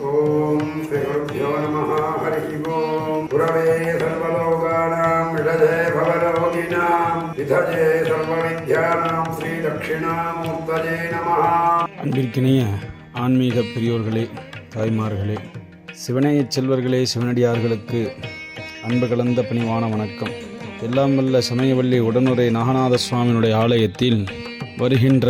ஓம் ஸ்ரீகுருப்பியோ நம ஹரி ஓம். குரவே சர்வலோகானாம் இடதே பவரோகினாம் விதஜே சர்வவித்யானாம் ஸ்ரீ நம அன்பிற்கினிய ஆன்மீக பெரியோர்களே தாய்மார்களே சிவனேயச் செல்வர்களே சிவனடியார்களுக்கு அன்பு கலந்த பணிவான வணக்கம். எல்லாம் வல்ல சமயவல்லி உடனுரை நாகநாத சுவாமியினுடைய ஆலயத்தில் வருகின்ற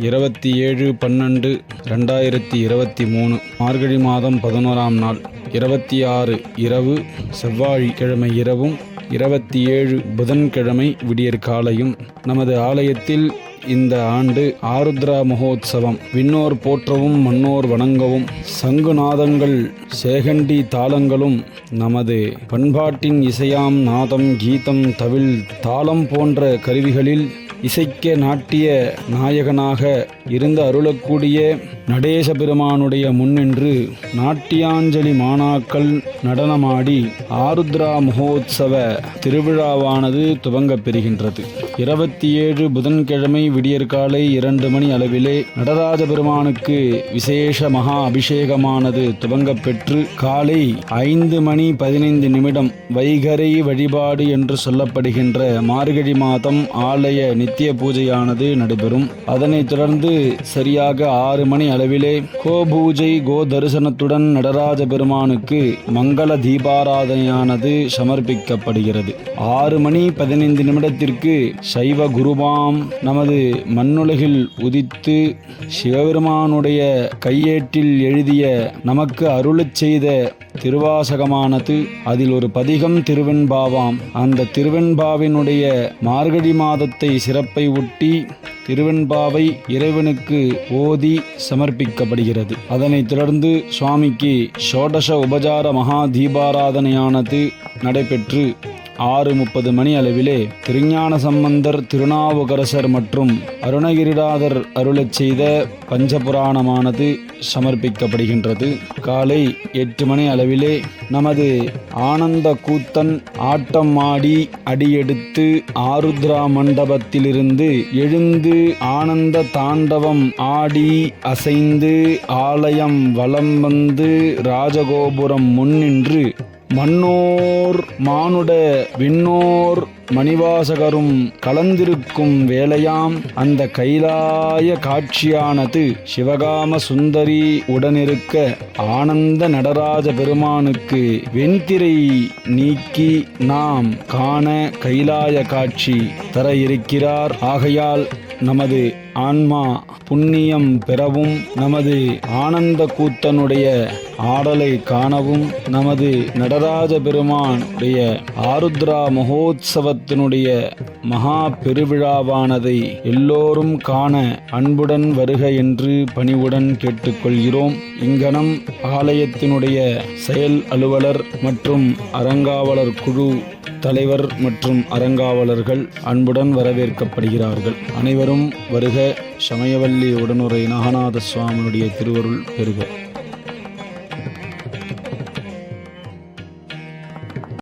இருபத்தி ஏழு பன்னெண்டு ரெண்டாயிரத்தி இருபத்தி மூணு மார்கழி மாதம் பதினோராம் நாள் இருபத்தி ஆறு இரவு செவ்வாய்க்கிழமை இரவும் இருபத்தி ஏழு புதன்கிழமை விடியற் காலையும் நமது ஆலயத்தில் இந்த ஆண்டு ஆருத்ரா மகோத்சவம் விண்ணோர் போற்றவும் மன்னோர் வணங்கவும் சங்குநாதங்கள் சேகண்டி தாளங்களும் நமது பண்பாட்டின் இசையாம் நாதம் கீதம் தவில் தாளம் போன்ற கருவிகளில் இசைக்க நாட்டிய நாயகனாக இருந்து அருளக்கூடிய நடேச பெருமானுடைய முன்னின்று நாட்டியாஞ்சலி மாணாக்கள் நடனமாடி ஆருத்ரா மகோத்சவ திருவிழாவானது துவங்கப் பெறுகின்றது. இருபத்தி ஏழு புதன்கிழமை விடியற்காலை இரண்டு மணி அளவிலே நடராஜ பெருமானுக்கு விசேஷ மகா அபிஷேகமானது துவங்கப் பெற்று காலை ஐந்து மணி பதினைந்து நிமிடம் வைகரை வழிபாடு என்று சொல்லப்படுகின்ற மார்கழி மாதம் ஆலய நித்திய பூஜையானது நடைபெறும். அதனைத் தொடர்ந்து சரியாக ஆறு மணி அளவிலே கோபூஜை கோ தரிசனத்துடன் நடராஜ பெருமானுக்கு மங்கள தீபாராதனையானது சமர்ப்பிக்கப்படுகிறது. ஆறு மணி பதினைந்து நிமிடத்திற்கு சைவ குருபாம் நமது மண்ணுலகில் உதித்து சிவபெருமானுடைய கையேட்டில் எழுதிய நமக்கு அருளச் செய்த திருவாசகமானது அதில் ஒரு பதிகம் திருவெண்பாவாம். அந்த திருவெண்பாவினுடைய மார்கழி மாதத்தை சிறப்பை ஒட்டி திருவெண்பாவை இறைவனுக்கு ஓதி சமர்ப்பிக்கப்படுகிறது. அதனைத் தொடர்ந்து சுவாமிக்கு ஷோடச உபசார மகா தீபாராதனையானது நடைபெற்று ஆறு முப்பது மணி அளவிலே திருஞான சம்பந்தர் திருநாவுக்கரசர் மற்றும் அருணகிரிநாதர் அருளச் செய்த பஞ்சபுராணமானது சமர்ப்பிக்கப்படுகின்றது. காலை எட்டு மணி அளவிலே நமது ஆனந்த கூத்தன் ஆட்டம் ஆடி அடியெடுத்து ஆருத்ரா மண்டபத்திலிருந்து எழுந்து ஆனந்த தாண்டவம் ஆடி அசைந்து ஆலயம் வலம் வந்து ராஜகோபுரம் முன்னின்று மன்னோர் மானுட விண்ணோர் மணிவாசகரும் கலந்திருக்கும் வேளையாம் அந்த கைலாய காட்சியானது சிவகாம சுந்தரி உடனிருக்க ஆனந்த நடராஜ பெருமானுக்கு வெண்திரை நீக்கி நாம் காண கைலாய காட்சி தர இருக்கிறார். ஆகையால் நமது ஆன்மா புண்ணியம் பெறவும் நமது ஆனந்த கூத்தனுடைய ஆடலை காணவும் நமது நடராஜ பெருமானுடைய ஆருத்ரா மகோத்சவத்தினுடைய மகா பெருவிழாவானதை எல்லோரும் காண அன்புடன் வருக என்று பணிவுடன் கேட்டுக்கொள்கிறோம். இங்கனம் ஆலயத்தினுடைய செயல் அலுவலர் மற்றும் அறங்காவலர் குழு தலைவர் மற்றும் அறங்காவலர்கள் அன்புடன் வரவேற்கப்படுகிறார்கள். அனைவரும் வருக சமயவல்லி உடனுரை நாகநாத சுவாமியுடைய திருவருள் பெறுக.